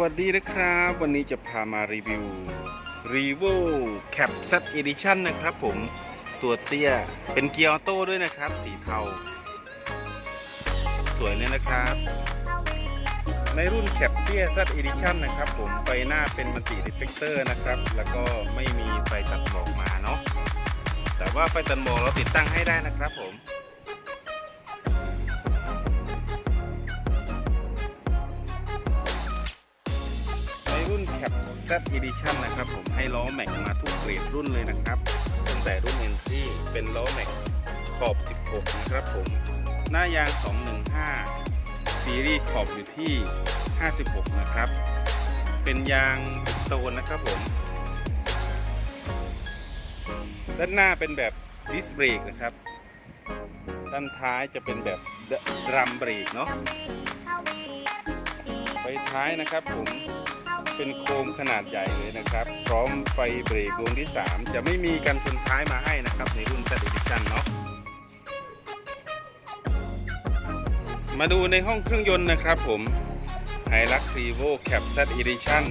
วัสดีนะครับ วันนี้จะพามารีวิว r e v o Cap Z Edition นะครับผมตัวเตี้ยเป็นเกียร์ออโต้ด้วยนะครับ สีเทา สวยเลยนะครับ ในรุ่น Cap เตี้ย Z Edition นะครับผมไฟหน้าเป็นมัลติรีเฟกเตอร์นะครับ แล้วก็ไม่มีไฟตัดหมอกมาเนาะแต่ว่าไฟตัดหมอกเราติดตั้งให้ได้นะครับผม น Cap Z Edition นะครับผมให้ล้อแม็กมาทุกเกรดรุ่นเลยนะครับตั้งแต่รุ่น NC เป็นล้อแม็กขอบ 16 นะครับผม หน้ายาง 215 ซีรีส์ขอบอยู่ที่ 56 นะครับ เป็นยางบิสโตนนะครับผม ด้านหน้าเป็นแบบดิสเบรกนะครับ ด้านท้ายจะเป็นแบบดรัมเบรกเนาะไฟท้ายนะครับผม เป็นโคมขนาดใหญ่เลยนะครับ พร้อมไฟเบรกดวงที่ 3 จะไม่มีกันชนท้ายมาให้นะครับ ในรุ่น Z Edition เนาะมาดูในห้องเครื่องยนต์นะครับผม Hilux Revo Cap Z Edition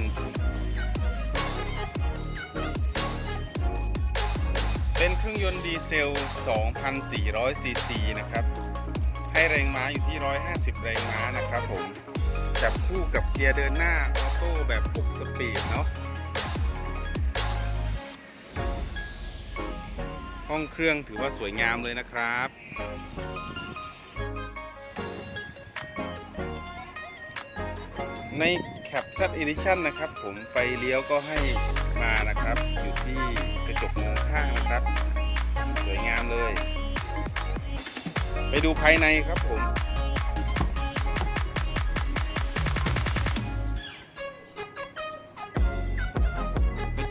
เป็นเครื่องยนต์ดีเซล 2,400 ซีซีนะครับ ให้แรงม้าอยู่ที่ 150 แรงม้านะครับผม จับคู่กับเกียร์เดินหน้าออ โต้แบบ 6 สปีดเนาะ ห้องเครื่องถือว่าสวยงามเลยนะครับ ใน Cap Z Edition นะครับ ผมไฟเลี้ยวก็ให้มานะครับ อยู่ที่กระจกมองข้างนะครับ สวยงามเลย ไปดูภายในครับผม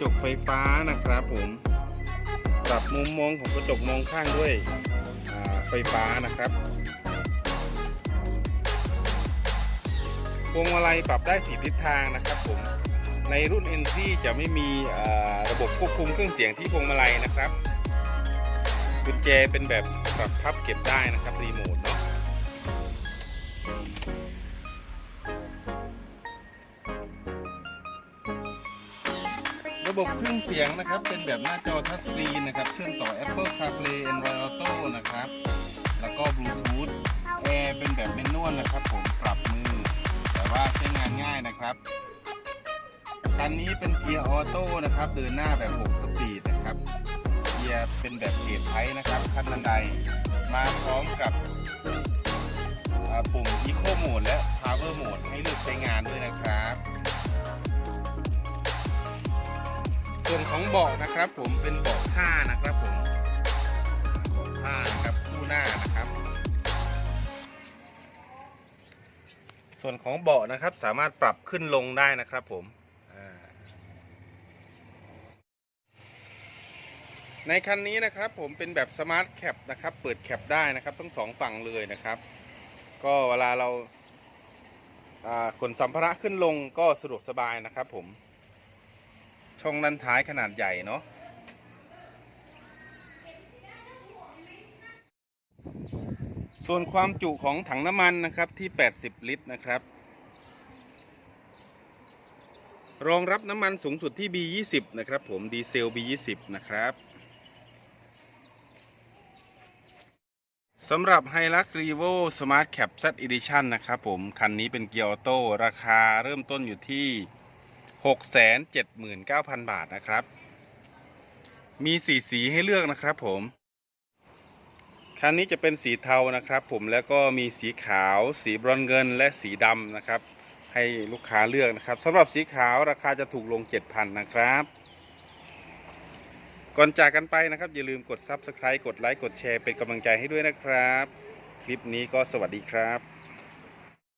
จกไฟฟ้านะครับผมปรับมุมมองของกระจกมองข้างด้วยไฟฟ้านะครับพวงมาลัยปรับได้สีทิศทางนะครับผม ในรุ่น NC จะไม่มีระบบควบคุมเครื่องเสียงที่พวงมาลัยนะครับ กุญแจเป็นแบบปรับพับเก็บได้นะครับรีโมท ระบบเครื่องเสียงนะครับ เป็นแบบหน้าจอทัชสกรีนนะครับ เชื่อมต่อ Apple CarPlay Android Auto นะครับ แล้วก็ Bluetooth แอร์เป็นแบบเมนนวลนะครับ ผมปรับมือ แต่ว่าใช้งานง่ายนะครับคันนี้เป็นเกียร์ออโต้นะครับ เดินหน้าแบบ 6 สปีดนะครับ เกียร์เป็นแบบเกียร์ไทนะครับคันบันได มาพร้อมกับปุ่ม Eco Mode และ Power Mode ให้เลือกใช้งานด้วยนะครับ ส่วนของเบาะนะครับ ผมเป็นเบาะผ้านะครับผมเบาะผ้านะครับคู่หน้านะครับ ส่วนของเบาะนะครับสามารถปรับขึ้นลงได้นะครับผมในคันนี้นะครับผมเป็นแบบสมาร์ทแคปนะครับ เปิดแคปได้นะครับทั้งสองฝั่งเลยนะครับ ก็เวลาเราขนสัมภาระขึ้นลงก็สะดวกสบายนะครับผม ช่องด้านท้ายขนาดใหญ่เนาะส่วนความจุของถังน้ำมันนะครับที่ 80 ลิตรนะครับ รองรับน้ำมันสูงสุดที่ B20 นะครับผมดีเซล B20 นะครับสำหรับ Hilux Revo Smart Cap Z Edition นะครับผม คันนี้เป็นเกียร์ออโต้ราคาเริ่มต้นอยู่ที่ 679,000 บาทนะครับ มีสีสีให้เลือกนะครับผมคันนี้จะเป็นสีเทานะครับผมแล้วก็มีสีขาว สีบรอนเงิน และสีดำนะครับ ให้ลูกค้าเลือกนะครับสำหรับสีขาวราคาจะถูกลง 7,000 นะครับ ก่อนจากกันไปนะครับ อย่าลืมกด Subscribe กดไลค์กดแชร์เป็นกำลังใจให้ด้วยนะครับ คลิปนี้ก็สวัสดีครับ